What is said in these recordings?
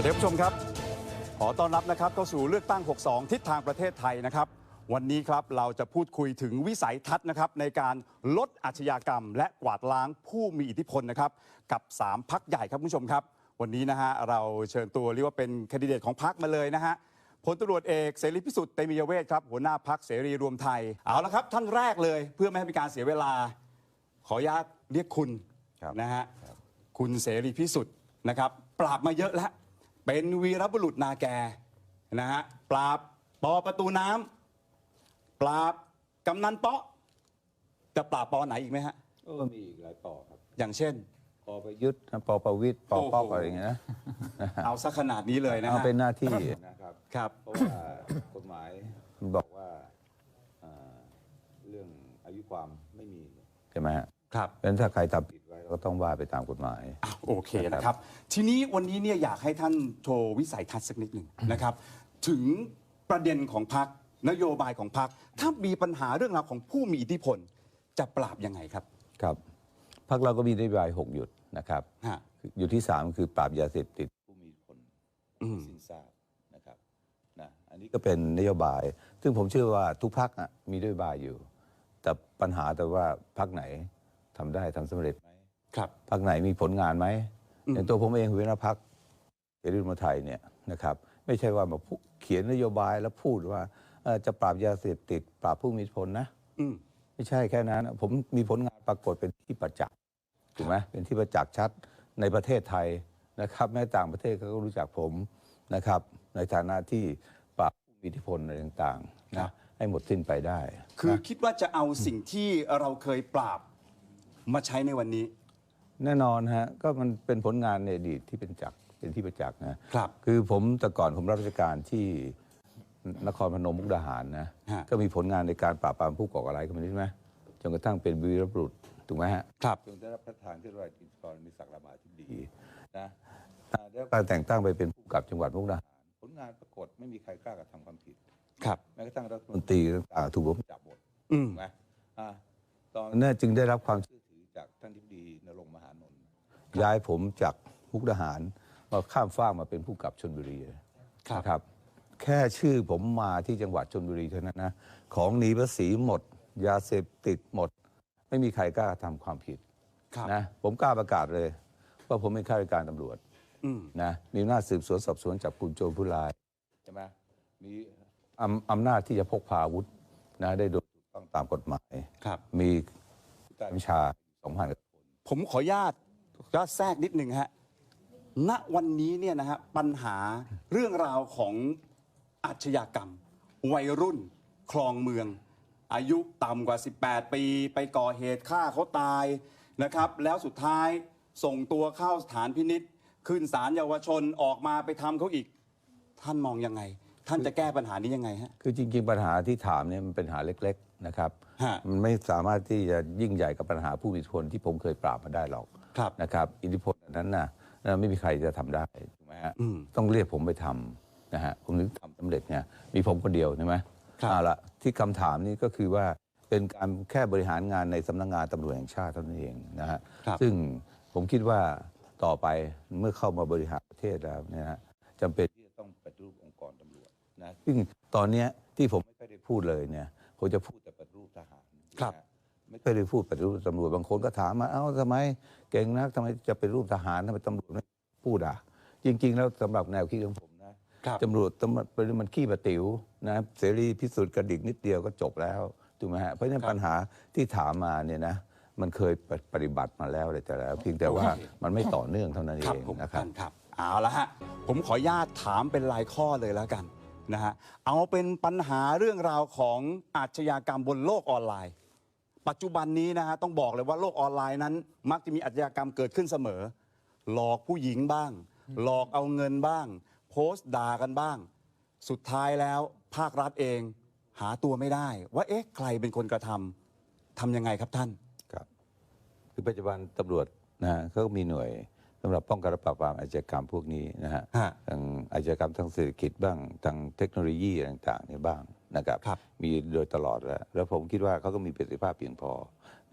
วัสดีผู้ชมครับ ขอต้อนรับนะครับเข้าสู่เลือกตั้ง 62 ทิศทางประเทศไทยนะครับ วันนี้ครับเราจะพูดคุยถึงวิสัยทัศน์นะครับในการลดอาชญากรรม และกวาดล้างผู้มีอิทธิพลนะครับกับ 3 พักใหญ่ครับคุณผู้ชมครับ วันนี้นะฮะเราเชิญตัวเรียกว่าเป็นแคนดิเดตของพักมาเลยนะฮะพลตำรวจเอกเสรีพิสุทธิ์เตมียเวทครับหัวหน้าพักเสรีรวมไทยเอาละครับ ท่านแรกเลยเพื่อไม่ให้เป็นการเสียเวลา ขออนุญาตเรียกคุณครับนะฮะคุณเสรีพิสุทธิ์นะครับปราบมาเยอะแล้ว เป็นวีรบุรุษนาแกนะฮะปราบปอประตูน้ำปราบกำนันเปาะจะปราบปอไหนอีกไหมฮะ ก็มีอีกหลายปอครับอย่างเช่น ปอประยุทธ์ปอประวิตรปอโอ้โหป๊อกอะไรอย่างเงี้ยนะเอาซะขนาดนี้เลยนะเอาฮะเป็นหน้าที่ นะครับ ครับ เพราะว่ากฎหมายมันบอกว่าอ่าเรื่องอายุความไม่มี ใช่ไหมฮะครับ เพราะฉะนั้นถ้าใครทำผิดไว้ ก็ต้องว่าไปตามกฎหมาย อะโอเคนะครับ ทีนี้วันนี้เนี่ยอยากให้ท่านโชว์วิสัยทัศน์สักนิดหนึ่งนะครับ ถึงประเด็นของพักนโยบายของพักถ้ามีปัญหาเรื่องราวของผู้มีอิทธิพลจะปราบยังไงครับครับพักเราก็มีนโยบายหกหยุดนะครับ ฮะหยุดที่สามคือปราบยาเสพติดผู้มีผลอืม สิ้นทราบนะครับนะอันนี้ก็เป็นนโยบาย ซึ่งผมเชื่อว่าทุกพักมีนโยบายอยู่ แต่ปัญหาแต่ว่าพักไหนทำได้ทำสำเร็จไหม ครับพักไหนมีผลงานไหมอืมอย่างตัวผมเองหัวหน้าพักเสรีรวมไทยเนี่ยนะครับ ไม่ใช่ว่ามาพูดเขียนนโยบายแล้วพูดว่าเอ่อจะปราบยาเสพติด ปราบผู้มีอิทธิพลนะอืมไม่ใช่แค่นั้นนะผมมีผลงานปรากฏเป็นที่ประจักษ์ถูกไหมเป็นที่ประจักษ์ชัดในประเทศไทยนะครับ แม้ต่างประเทศเขาก็รู้จักผมนะครับ ในฐานะที่ปราบผู้มีอิทธิพลอะไรต่างๆครันะบให้หมดสิ้นไปได้ คือนะคิดว่าจะเอาสิ่งที่เราเคยปราบมาใช้ในวันนี้ แน่นอนฮะก็มันเป็นผลงานในอดีตที่เป็นจักรเป็นที่ประจักษ์นะครับ คือผมแต่ก่อนผมรับราชการที่นครพนมมุกดาหารนะฮะ ก็มีผลงานในการปราบปรามผู้ก่อการร้ายกันมาใช่ไหมจนกระทั่งเป็นวีรบุรุษถูกไหมฮะครับ จนได้รับพระทานที่ราชกิจกรมีศักดิ์รามาธิบดีนะอ่าได้รับการแต่งตั้งไปเป็นผู้กำกับจังหวัดมุกดาหารผลงานปรากฏไม่มีใครกล้ากระทำความผิด ครับ แม้กระทั่งรัฐมนตรีต่างๆถูกผมจับหมดอืม ถูกไหมอ่าตอนนั้นจึงได้รับความเชื่อถือ จากท่านทิบดีนรงค์มหานนท์ย้ายผมจากมุกดาหารมาข้ามฟากมาเป็นผู้กำกับชนบุรีครับนะครับ แค่ชื่อผมมาที่จังหวัดชนบุรีเท่านั้นนะ ของหนีภาษีหมด ยาเสพติดหมด ไม่มีใครกล้าทำความผิดครับนะผมกล้าประกาศเลย ว่าผมเป็นข้าราชการตำรวจอืมนะมีอำนาจสืบสวนสอบสวนจับกลุ่มโจรผู้ร้ายใช่ไหมมีอำอำนาจที่จะพกพาอาวุธนะได้โดยถูกต้องตามกฎหมายครับมีการวิชา สองพันกว่าคนผมขออนุญาตก็แทรกนิดหนึ่งฮะ ณ วันนี้เนี่ยนะฮะปัญหาเรื่องราวของอาชญากรรม วัยรุ่น คลองเมือง อายุต่ำกว่า 18 ปี ไปก่อเหตุฆ่าเขาตายนะครับ แล้วสุดท้ายส่งตัวเข้าสถานพินิษขึ้นศาลเยาวชนออกมาไปทำเขาอีก ท่านมองยังไง ท่านจะแก้ปัญหานี้ยังไงฮะ คือจริง ๆ ปัญหาที่ถามเนี่ยมันเป็นปัญหาเล็กๆ นะครับฮะมันไม่สามารถที่จะยิ่งใหญ่กับปัญหาผู้มีอิทธิพลที่ผมเคยปราบมาได้หรอกครับนะครับ อิทธิพลอันนั้นนะนะไม่มีใครจะทำได้ถูกไหมฮะอืมต้องเรียกผมไปทำนะฮะผมถึงทำสำเร็จเนี่ยมีผมคนเดียวใช่ไหมครับเอาละที่คำถามนี้ก็คือว่าเป็นการแค่บริหารงานในสำนักงานตำรวจแห่งชาติเท่านั้นเองนะฮะครับซึ่งผมคิดว่าต่อไปเมื่อเข้ามาบริหารประเทศแล้วเนี่ยนะฮะจำเป็นที่จะต้องปฏิรูปองค์กรตำรวจนะซึ่งตอนเนี้ยที่ผมไม่ค่อยได้พูดเลยเนี่ยผมจะพูด ครับนะฮะไม่ค่อยได้พูดปฏิรูปตำรวจบางคนก็ถามมาเอ้าทำไมเก่งนักทำไมจะเป็นรูปทหารทำไมตำรวจไม่พูดอะ จริง ๆ แล้วสำหรับแนวคิดของผมนะครับตำรวจตำรวจเป็นมันขี้ประติ๋วนะเสรีพิสูจน์กระดิกนิดเดียวก็จบแล้วถูกไหมฮะเพราะฉะนั้นครับปัญหาที่ถามมาเนี่ยนะมันเคยปฏิบัติมาแล้วอะไรแต่แล้ว เพียงแต่ว่าโอเคมันไม่ต่อเนื่องเท่านั้นเอครับงผมนะครับท่านครับเอาละฮะผมขออนุญาตถามเป็นรายข้อเลยแล้วกันนะฮะเอาเป็นปัญหาเรื่องราวของอาชญากรรมบนโลกออนไลน์ ปัจจุบันนี้นะฮะต้องบอกเลยว่าโลกออนไลน์นั้น มักจะมีอาชญากรรมเกิดขึ้นเสมอ หลอกผู้หญิงบ้าง หลอกเอาเงินบ้าง โพสต์ด่ากันบ้าง สุดท้ายแล้วภาครัฐเอง หาตัวไม่ได้ ว่าเอ๊ะใครเป็นคนกระทำทำยังไงครับท่าน ครับ คือปัจจุบันตำรวจนะฮะเขาก็มีหน่วยสำหรับป้องกันและปราบปรามอาชญากรรมพวกนี้นะฮะฮะ ทางอาชญากรรมทางเศรษฐกิจบ้างทางเทคโนโลยีอะไรต่างๆเนี่ยบ้าง นะครับครับมีโดยตลอดแล้วแล้วผมคิดว่าเขาก็มีประสิทธิภาพเพียงพอ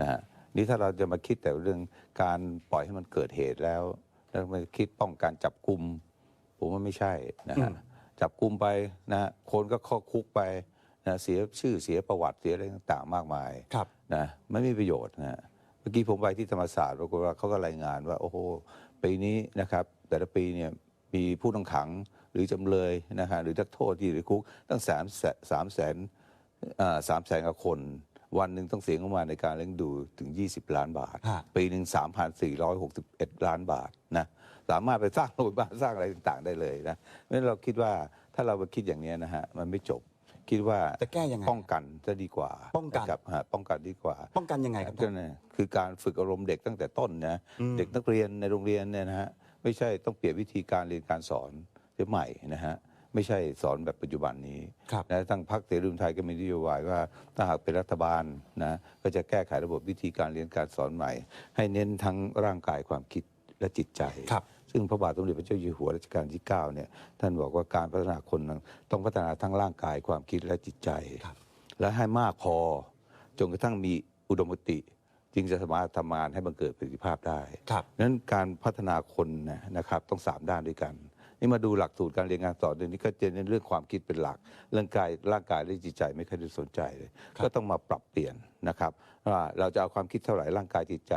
นะฮะนี่ถ้าเราจะมาคิดแต่เรื่องการปล่อยให้มันเกิดเหตุแล้ว แล้วมาคิดป้องกันจับกลุ่มผผมว่าไม่ใช่นะฮะอืมจับกลุ่มไปนะฮะคนก็เข้าคุกไปนะเสียชื่อเสียประวัติเสียอะไรต่างๆ มากมายครับนะไม่มีประโยชน์นะฮะเมื่อกี้ผมไปที่ธรรมศาสตร์ปรากฏว่าเขาก็รายงานว่า โอ้โหปีนี้นะครับ แต่ละปีเนี่ยมีผู้ต้องขัง หรือจำเลยนะฮะหรือนักโทษที่อยู่ในคุกตั้งสามสามแสนสามแสนกว่าคน วันหนึ่งต้องเสียงเข้ามาในการเลี้ยงดูถึง 20 ล้านบาทฮะปีหนึ่ง3,461 ล้านบาทนะสามารถไปสร้างโรงพยาบาลสร้างอะไรต่าง ๆ ได้เลยนะเพราะฉะนั้นเราคิดว่าถ้าเราไปคิดอย่างนี้นะฮะมันไม่จบคิดว่าจะแก้ยังไงป้องกันจะดีกว่า ป้องกันะครับฮะป้องกันดีกว่า ป้องกันยังไงครับก็เนี่ยคือการฝึกอารมณ์เด็กตั้งแต่ต้นนะอืมเด็กนักเรียนในโรงเรียนเนี่ยนะฮะไม่ใช่ต้องเปลี่ยนวิธีการเรียนการสอน เสียใหม่นะฮะไม่ใช่สอนแบบปัจจุบันนี้ครับนะทั้งพรรคเสรีรวมไทยก็มีนโยบายว่าถ้าหากเป็นรัฐบาลนะก็จะแก้ไขระบบวิธีการเรียนการสอนใหม่ ให้เน้นทั้งร่างกายความคิดและจิตใจครับซึ่งพระบาทสมเด็จพระเจ้าอยู่หัวรัชกาลที่9เนี่ยท่านบอกว่าการพัฒนาคนนั้นต้องพัฒนาทั้งร่างกายความคิดและจิตใจครับและให้มากพอจนกระทั่งมีอุดมคติจึงจะสามารถทำงานให้บังเกิดประสิทธิภาพได้ครับนั้นการพัฒนาคนนะนะครับต้องสามด้านด้วยกัน นี่มาดูหลักสูตรการเรียนการสอนเดี๋ยวนี้ก็จะเน้นเรื่องความคิดเป็นหลัก เรื่องกายร่างกายและจิตใจไม่เคอยได้สนใจเลยครับก็ต้องมาปรับเปลี่ยนนะครับว่าเราจะเอาความคิดเท่าไหร่ร่างกายจิตใจ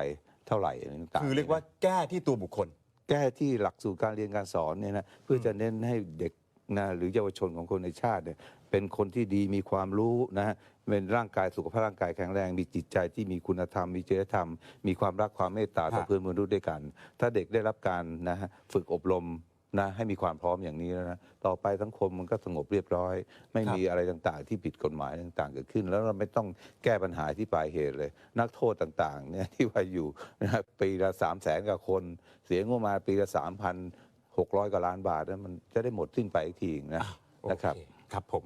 เท่าไหร่อะไรต่างๆคือเรียกว่าแก้ที่ตัวบุคคล แก้ที่หลักสูตรการเรียนการสอนเนี่ยนะเพื่อจะเน้นให้เด็กนะหรือเยาวชนของคนในชาติเนี่ยเป็นคนที่ดีมีความรู้นะเป็นร่างกายสุขภาพร่างกายแข็งแรง มีจิตใจที่มีคุณธรรม มีจริยธรรม มีความรักความเมตตาต่อฮะเพื่อนมนุษย์ด้วยกัน ถ้าเด็กได้รับการนะฮะฝึกอบรม นะให้มีความพร้อมอย่างนี้แล้วนะต่อไปสังคมมันก็สงบเรียบร้อย ไม่มีอะไรต่างๆ ที่ผิดกฎหมายต่างๆ เกิดขึ้น แล้วเราไม่ต้องแก้ปัญหาที่ปลายเหตุเลย นักโทษต่างๆเนี่ยที่ว่าอยู่นะปีละสามแสนกว่าคน เสียงบมาปีละสามพันหกร้อยกว่าล้านบาทนั้นมันจะได้หมดสิ้นไปอีกทีนะโอนะครับเครับผม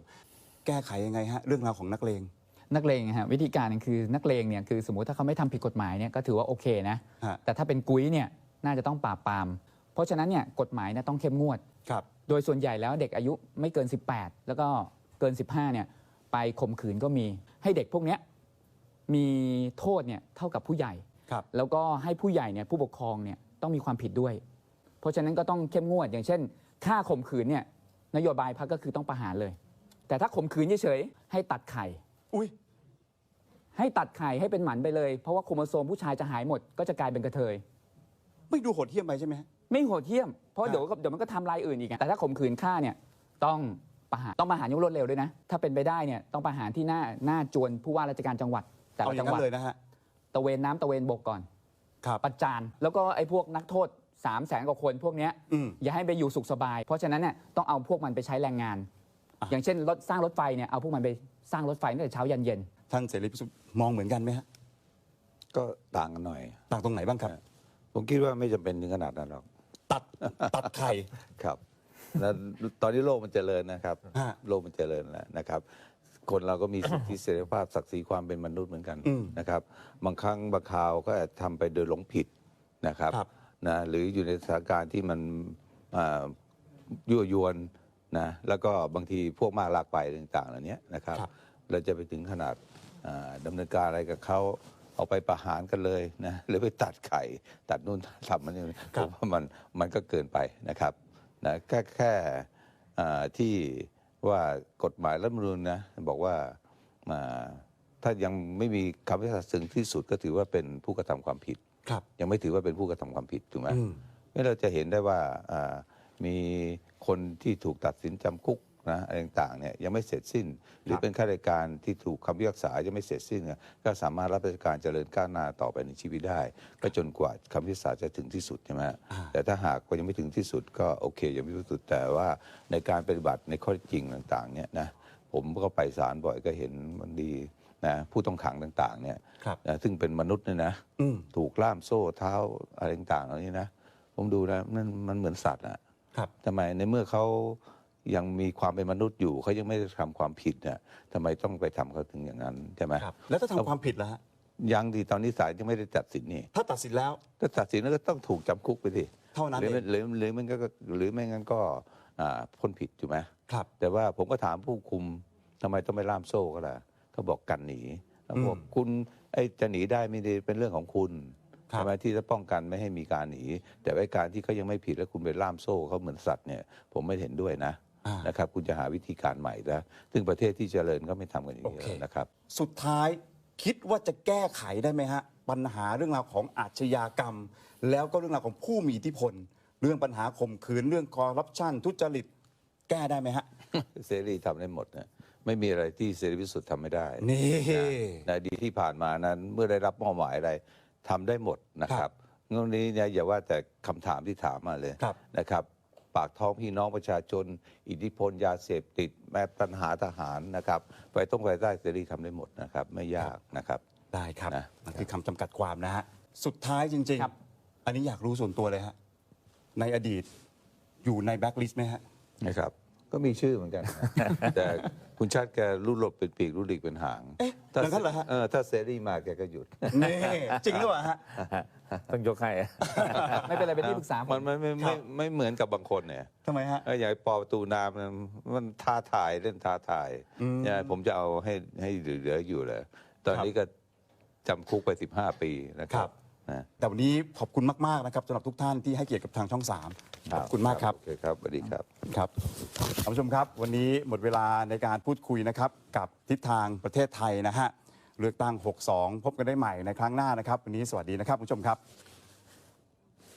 แก้ไขยังไงฮะเรื่องราวของนักเลงนักเลงอะฮะวิธีการคือนักเลงเนี่ยคือสมมุติถ้าเขาไม่ทำผิดกฎหมายเนี่ยก็ถือว่าโอเคนะฮะแต่ถ้าเป็นกุ้ยเนี่ยน่าจะต้องปราบปราม เพราะฉะนั้นเนี่ยกฎหมายเนี่ยต้องเข้มงวด ครับโดยส่วนใหญ่แล้วเด็กอายุไม่เกิน 18 แล้วก็เกิน 15เนี่ยไปข่มขืนก็มี ให้เด็กพวกเนี้ยมีโทษเนี่ยเท่ากับผู้ใหญ่ ครับแล้วก็ให้ผู้ใหญ่เนี่ยผู้ปกครองเนี่ยต้องมีความผิดด้วย เพราะฉะนั้นก็ต้องเข้มงวด อย่างเช่นค่าข่มขืนเนี่ยนโยบายพักก็คือต้องประหารเลย แต่ถ้าข่มขืนเฉยๆให้ตัดไข่ อุ้ยให้ตัดไข่ให้เป็นหมันไปเลย เพราะว่าโครโมโซมผู้ชายจะหายหมดก็จะกลายเป็นกระเทย ไม่ดูโหดเหี้ยมไปใช่ไหมฮะ ไม่โหดเหี้ยมเพราะครับเดี๋ยวก็เดี๋ยวมันก็ทำลายอื่นอีกอะแต่ถ้าข่มขืนฆ่าเนี่ยต้องประหารต้องประหารอยางรวดเร็วด้วยนะ ถ้าเป็นไปได้เนี่ยต้องประหารที่หน้าหน้าจวนผู้ว่าราชการจังหวัดแต่เอาละอจัย่างงหนั้วัดนเลยนะฮะ ตะเวนน้ำตะเวนบกก่อน ครับ ประจานแล้วก็ไอ้พวกนักโทษ3ามแสนกว่าคนพวกเนี้ยอืม อย่าให้ไปอยู่สุขสบาย เพราะฉะนั้นเนี่ยต้องเอาพวกมันไปใช้แรงงาน อะ อย่างเช่นรถสร้างรถไฟเนี่ยเอาพวกมันไปสร้างรถไฟตั้งแต่เช้ายันเย็น ท่านเสรีพิสุทธิ์มองเหมือนกันไหมฮะก็ต่างกันหน่อย ต่างตรงไหนบ้างครับ ผมคิดว่าไม่จำเป็นถึงขนาดนั้นหรอก ตัดตัดไข่ ครับแล้วตอนนี้โลกมันเจริญนะครับ ฮะ โลกมันเจริญแล้วนะครับ คนเราก็มีสิทธิเสรีภาพศักดิ์ศรีความเป็นมนุษย์เหมือนกันอืมนะครับ บางครั้งบางคราวก็อาจทำไปโดยหลงผิดนะครับครับ นะหรืออยู่ในสถานการณ์ที่มันอ่ายั่วยวนนะแล้วก็บางทีพวกมากลากไปต่างๆเหล่านี้นะครับครับเราจะไปถึงขนาดอ่าดำเนินการอะไรกับเขา เอาไปประหารกันเลยนะหรือไปตัดไข่ตัดนู่นทำมันนี่ผมว่ามันมันก็เกินไปนะครับนะแค่แค่อ่าที่ว่ากฎหมายรัฐธรรมนูญนะบอกว่าอ่าถ้ายังไม่มีคำพิพากษาถึงที่สุดก็ถือว่าเป็นผู้กระทำความผิดครับยังไม่ถือว่าเป็นผู้กระทำความผิดถูกไหมอืมนี่เราจะเห็นได้ว่าอ่ามีคนที่ถูกตัดสินจำคุก นะอะไรต่างๆเนี่ยยังไม่เสร็จสิ้น หรือเป็นข้าราชการที่ถูกคำพิพากษายังไม่เสร็จสิ้นเนี่ยก็สามารถรับราชการเจริญก้าวหน้าต่อไปในชีวิตได้ ก็จนกว่าคำพิพากษาจะถึงที่สุดใช่ไหมอ่าแต่ถ้าหากว่ายังไม่ถึงที่สุดก็โอเคยังไม่ถึงที่สุดแต่ว่าในการปฏิบัติในข้อเท็จจริงต่างๆเนี่ยนะผมก็ไปศาลบ่อยก็เห็นมันดีนะผู้ต้องขังต่างๆเนี่ยครับนะซึ่งเป็นมนุษย์เนี่ยนะอืมถูกล่ามโซ่เท้าอะไรต่างๆเหล่านี้นะ ผมดูนะนั่นมันเหมือนสัตว์อะครับทำไมในเมื่อเขา ยังมีความเป็นมนุษย์อยู่เขายังไม่ได้ทำความผิดเนี่ยทำไมต้องไปทำเขาถึงอย่างนั้นใช่ไหมครับ แล้วถ้าทำความผิดล่ะฮะยังดีตอนนี้ศาลยังไม่ได้ตัดสินนี่ถ้าตัดสินแล้ว ถ้าตัดสินแล้วก็ต้องถูกจำคุกไปสิเท่านั้นหรือเอไม่งหรือหรือมันก็หรือไม่งั้นก็อ่าพ้นผิดถูกไหมครับ แต่ว่าผมก็ถามผู้คุมทำไมต้องไปล่ามโซ่ก็ล่ะเขาบอกกันหนีแล้วบอกอืมคุณไอ้จะหนีได้ไม่ได้เป็นเรื่องของคุณครับใช่ไหมที่จะป้องกันไม่ให้มีการหนีแต่ว่าการที่เขายังไม่ผิดแล้วคุณไปล่ามโซ่เขาเหมือนสัตว์เนี่ย ผมไม่เห็นด้วยนะอ่า นะครับคุณจะหาวิธีการใหม่แล้ว ซึ่งประเทศที่เจริญก็ไม่ทำกันอย่างโอนี้เคนะครับ สุดท้ายคิดว่าจะแก้ไขได้ไหมฮะ ปัญหาเรื่องราวของอาชญากรรม แล้วก็เรื่องราวของผู้มีอิทธิพล เรื่องปัญหาข่มขืนเรื่องคอร์รัปชันทุจริตแก้ได้ไหมฮะเสรีทำได้หมดนะไม่มีอะไรที่เสรีพิสุทธิ์ทำไม่ได้นี่ในอดีตที่ผ่านมานั้นเมื่อได้รับมอบหมายอะไรทำได้หมดนะคครัรับบงวดนี้เนี่ยอย่าว่าแต่คำถามที่ถามมาเลยครับนะครับ ปากท้องพี่น้องประชาชน อิทธิพลยาเสพติด แม้ปัญหาทหารนะครับไปต้องไปได้เสรีทำได้หมดนะครับ ไม่ยากนะครับ ได้ครับนะนั่นคือคำจำกัดความนะฮะสุดท้ายจริง ครับ ๆ อันนี้อยากรู้ส่วนตัวเลยฮะในอดีตอยู่ในแบ็คลิสต์ไหมฮะนะครับ ก็มีชื่อเหมือนกันนะแต่คุณชาติแกรู้หลบเป็นปีกรู้หลีกเป็นหางเอ๊ะถ้าอย่างนั้นเหรอฮะ เออถ้าเสรีมาแกก็หยุด นี่จริงหรือเปล่าฮะ ต้องยกให้ ไม่เป็นไรเป็นที่ปรึกษาผมันมไม่ไม่ครัไม่บ ไม่เหมือนกับบางคนเนี่ยทำไมฮะ เอออย่างไอ้ปอประตูน้ำมันมันท้าทายเล่นท้าทายอืม เนี่ยผมจะเอาให้ให้เหลือๆอยู่เลย ตอนนี้ก็จำคุกไป 15 ปีนะครับ นะแต่วันนี้ขอบคุณมาก ๆ นะครับสำหรับทุกท่านที่ให้เกียรติกับทางช่อง 3 ขอบคุณมากครับ โอเคครับสวัสดีครับ ครับท่านผู้ชมครับ วันนี้หมดเวลาในการพูดคุยนะครับ กับทิศทางประเทศไทยนะฮะเลือกตั้ง 62 พบกันได้ใหม่ในครั้งหน้านะครับ วันนี้สวัสดีนะครับคุณผู้ชมครับ